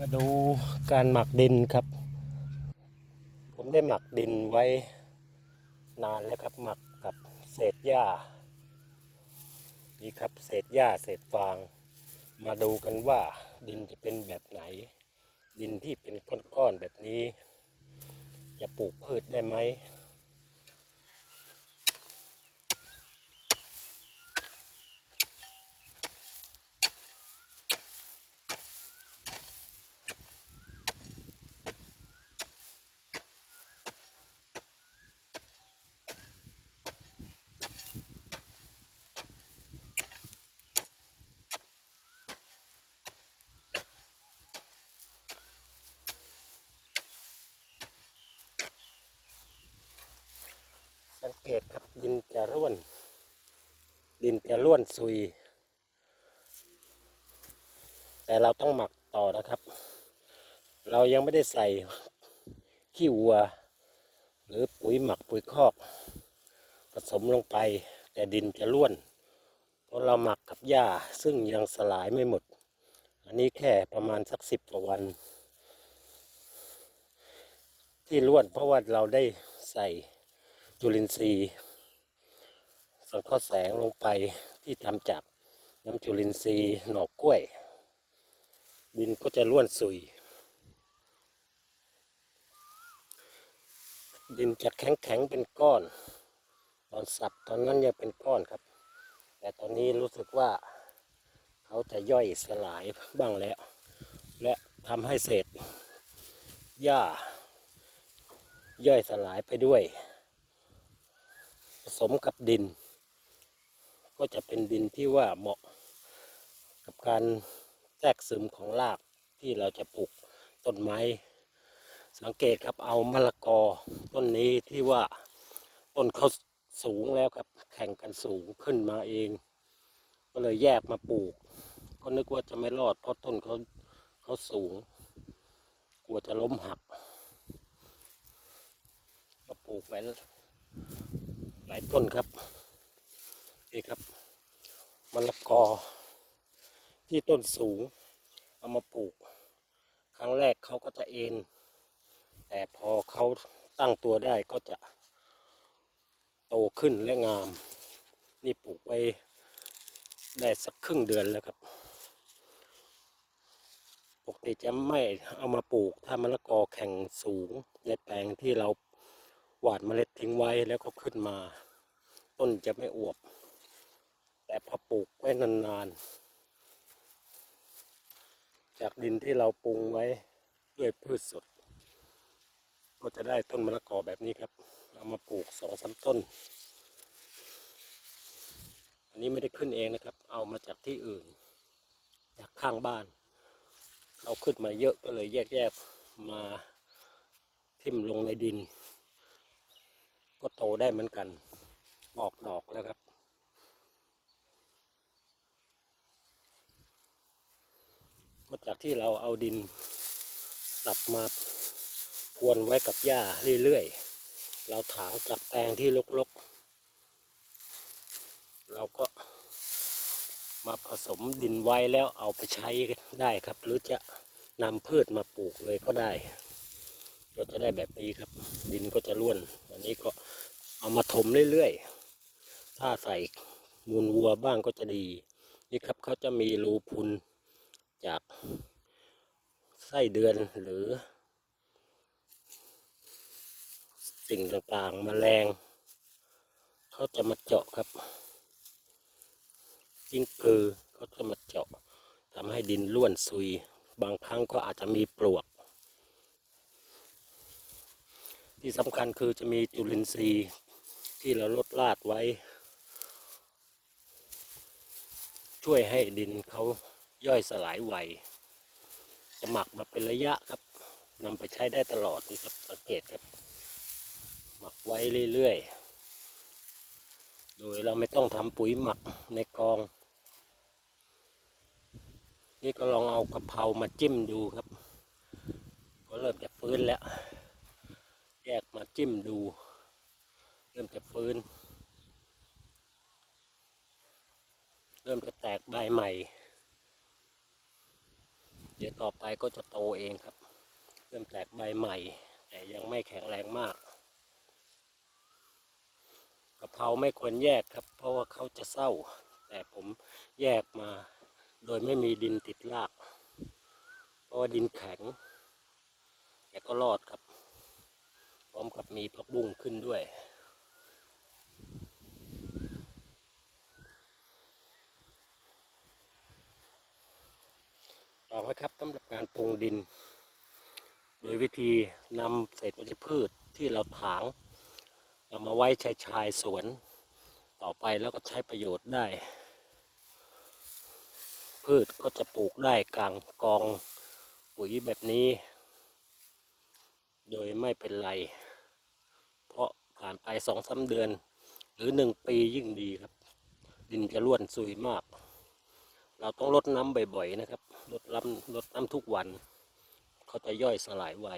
มาดูการหมักดินครับ ผมได้หมักดินไว้นานแล้วครับหมักกับเศษหญ้า นี่ครับเศษหญ้าเศษฟาง มาดูกันว่าดินจะเป็นแบบไหน ดินที่เป็นก้อนๆแบบนี้ จะปลูกพืชได้ไหม เกตครับดินจะร่วน ดินจะร่วนซุย แต่เราต้องหมักต่อนะครับ เรายังไม่ได้ใส่ขี้วัว หรือปุ๋ยหมักปุ๋ยคอก ผสมลงไป แต่ดินจะร่วน เพราะเราหมักกับหญ้าซึ่งยังสลายไม่หมด อันนี้แค่ประมาณสักสิบกว่าวัน ที่ร่วนเพราะว่าเราได้ใส่ จุลินทรีย์สังเคราะห์แสงลงไปที่ทำจากน้ำจุลินทรีย์หนอกกล้วย ดินก็จะร่วนสุย ดินจะแข็งแข็งๆเป็นก้อน ตอนสับตอนนั้นยังเป็นก้อนครับ แต่ตอนนี้รู้สึกว่าเขาจะย่อยสลายบ้างแล้ว และทำให้เศษหญ้าย่อยสลายไปด้วย สมกับดิน ก็จะเป็นดินที่ว่าเหมาะกับการแทรกซึมของรากที่เราจะปลูกต้นไม้ สังเกตครับเอามะละกอต้นนี้ที่ว่าต้นเขาสูงแล้วครับแข่งกันสูงขึ้นมาเอง ก็เลยแยกมาปลูก ก็นึกว่าจะไม่รอดเพราะต้นเขาเขาสูง กลัวจะล้มหักก็ปลูกไว้ หลายต้นครับนี่ครับมะละกอ ที่ต้นสูง เอามาปลูก ครั้งแรกเขาก็จะเอ็น แต่พอเขาตั้งตัวได้ก็จะ โตขึ้นและงาม นี่ปลูกไว้ได้สักครึ่งเดือนแล้วครับปกติจะไม่เอามาปลูกถ้ามะละกอแข่งสูงในแปลงที่เรา หวานเมล็ดทิ้งไว้แล้วก็ขึ้นมา ต้นจะไม่อวบ แต่พอปลูกไว้นานๆ จากดินที่เราปรุงไว้ด้วยพืชสด ก็จะได้ต้นมะละกอแบบนี้ครับเอามาปลูกสองสามต้น อันนี้ไม่ได้ขึ้นเองนะครับ เอามาจากที่อื่น จากข้างบ้านเอาขึ้นมาเยอะก็เลยแยกๆมาทิ่มลงในดิน ก็โตได้เหมือนกัน ออกดอกแล้วครับก็จากที่เราเอาดินสับมาพรวนไว้กับหญ้าเรื่อยๆ เราถางกับแปลงที่รกๆ เราก็มาผสมดินไว้แล้วเอาไปใช้ได้ครับ หรือจะนำพืชมาปลูกเลยก็ได้ ก็จะได้แบบนี้ครับ ดินก็จะร่วน อันนี้ก็เอามาถมเรื่อยๆ ถ้าใส่มูลวัวบ้างก็จะดี นี่ครับเขาจะมีรูพุนจากไส้เดือนหรือ สิ่งต่างๆมแมลงเขาจะมาเจาะครับจิ้งกือเขาจะมาเจาะทำให้ดินร่วนซุย บางครั้งก็อาจจะมีปลวก ที่สำคัญคือจะมีจุลินทรีย์ที่เราลดลาดไว้ ช่วยให้ดินเขาย่อยสลายไวจะหมักมาเป็นระยะครับนำไปใช้ได้ตลอดนี่ครับสังเกตครับ หมักไว้เรื่อยๆ โดยเราไม่ต้องทำปุ๋ยหมักในกอง นี่ก็ลองเอากะเพรามาจิ้มดูครับ ก็เริ่มจะฟื้นแล้ว แยกมาจิ้มดู เริ่มจะฟื้น เริ่มจะแตกใบใหม่ เดี๋ยวต่อไปก็จะโตเองครับ เริ่มแตกใบใหม่ แต่ยังไม่แข็งแรงมากกะเพราไม่ควรแยกครับ เพราะว่าเขาจะเศร้า แต่ผมแยกมา โดยไม่มีดินติดราก เพราะว่าดินแข็ง แต่ก็รอดครับ มกับมีผักบุ้งขึ้นด้วย ต่อไปครับสำหรับการปรุงดิน โดยวิธีนำเศษวัชพืชที่เราถางเอามาไว้ชายชายสวน ต่อไปแล้วก็ใช้ประโยชน์ได้ พืชก็จะปลูกได้กลางกองปุ๋ยแบบนี้ โดยไม่เป็นไร ผ่านไปสองสาเดือน หรือหนึ่งปียิ่งดีครับ ดินจะร่วนซุยมาก เราต้องลดน้ำบ่อยๆนะครับลดน้ำลดน้ำทุกวัน เขาจะย่อยสลายไว